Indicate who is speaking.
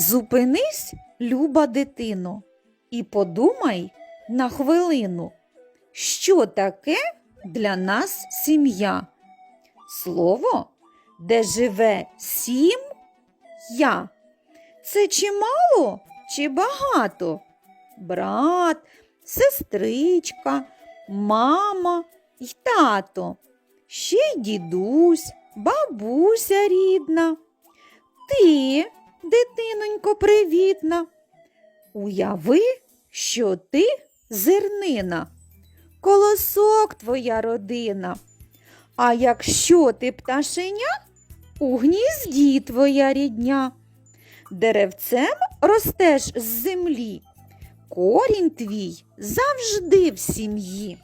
Speaker 1: Зупинись, люба дитино, і подумай на хвилину, що таке для нас сім'я? Слово, де живе сім я. Це чимало чи багато? Брат, сестричка, мама й тато, ще й дідусь, бабуся рідна. Привітна. Уяви, що ти зернина, колосок твоя родина. А якщо ти пташеня, у гнізді твоя рідня. Деревцем ростеш з землі, корінь твій завжди в сім'ї.